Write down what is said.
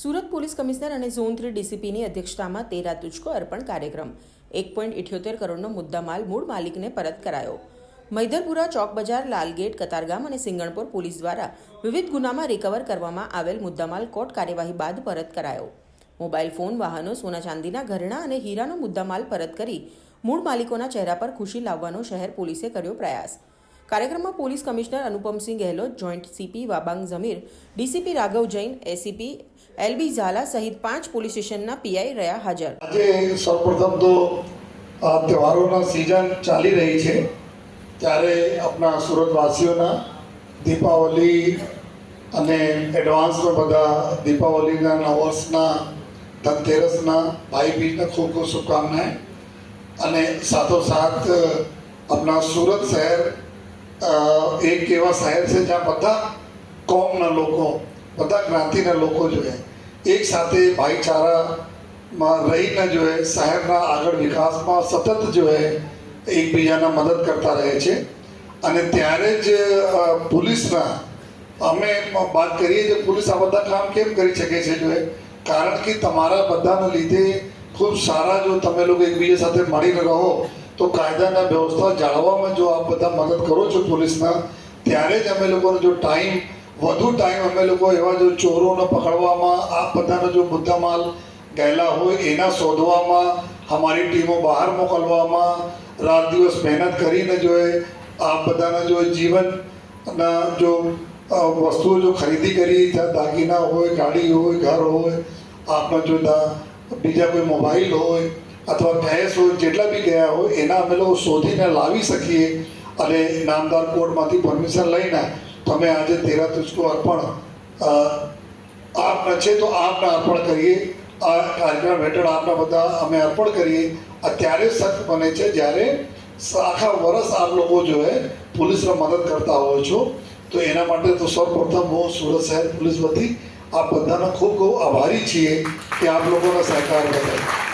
Surat police commissioner અને zone three ડીસીપીની અધ્યક્ષતામાં તેરા તુચકો અર્પણ કાર્યક્રમ. એક પોઈન્ટ ઇઠ્યોતેર કરોડનો મુદ્દામાલ મૂળ માલિકને પરત કરાયો. મૈદરપુરા ચોક બજાર, લાલગેટ, કતારગામ અને સિંગણપુર પોલીસ દ્વારા વિવિધ ગુનામાં રિકવર કરવામાં આવેલ મુદ્દામાલ કોર્ટ કાર્યવાહી બાદ પરત કરાયો. મોબાઈલ ફોન, વાહનો, સોના ચાંદીના ઘરેણાં અને હીરાનો મુદ્દામાલ પરત કરી મૂળ માલિકોના ચહેરા પર ખુશી લાવવાનો શહેર પોલીસે કર્યો પ્રયાસ. કાર્યક્રમમાં police commissioner Anupamsinh Gahlot, joint CP Wabang Zamir, DCP Raghav Jain, ACP LB Zala સહિત પાંચ પોલીસ સ્ટેશનના પીઆઈ રહ્યા હાજર. આજે સૌપ્રથમ તો તહેવારોના સિઝન ચાલી રહી છે. ત્યારે આપણા સુરતવાસીઓના દીપાવલી અને એડવાન્સમાં બધા દીપાવલીના નવ વર્ષના ધનતેરસના ભાઈ બીજના ખૂબ ખૂબ શુભકામનાએ અને સાથોસાથ આપણા સુરત શહેર એક એવા શહેર છે જ્યાં બધા કોમના લોકો, બધા જ્ઞાતિના લોકો જોઈએ એક સાથે ભાઈચારામાં રહીને જોઈએ શહેરના આગળ વિકાસમાં સતત જોઈએ એકબીજાના મદદ કરતા રહે છે. અને ત્યારે જ પોલીસના, અમે વાત કરીએ કે પોલીસ આ બધા કામ કેમ કરી શકે છે જોઈએ કારણ કે તમારા બધાના લીધે ખૂબ સારા જો તમે લોકો એકબીજા સાથે મળીને રહો તો કાયદાના વ્યવસ્થા જાળવવામાં જો આપ બધા મદદ કરો છો પોલીસના, ત્યારે જ અમે લોકોનો જો ટાઈમ, વધુ ટાઈમ અમે લોકો એવા જો ચોરોને પકડવામાં આ બધાનો જો મુદ્દામાલ ગયેલા હોય, એના શોધવામાં, અમારી ટીમો બહાર મોકલવામાં, રાત દિવસ મહેનત કરીને જો એ આ બધાના જો જીવનના જો વસ્તુઓ જો ખરીદી કરી, ત્યાં દાગીના હોય, ગાડી હોય, ઘર હોય આપણા જો બીજા કોઈ મોબાઈલ હોય અથવા ભેંસો જેટલા બી ગયા હોય, એના અમે લોકો શોધીને લાવી શકીએ અને નામદાર કોર્ટમાંથી પરમિશન લઈને તમે આજે તેરા તુષ્કો અર્પણ આપના છે તો આપના અર્પણ કરીએ. આ કાર્યક્રમ હેઠળ આપના બધા અમે અર્પણ કરીએ. અત્યારે સખ્ત બને છે જ્યારે આખા વર્ષ આપ લોકો જો હે, પોલીસને મદદ કરતા હોય છો, તો એના માટે તો સૌપ્રથમ હું સુરત શહેર પોલીસ વતી આપ બધાનો ખૂબ ખૂબ આભારી છીએ કે આપ લોકોનો સહકાર બદલ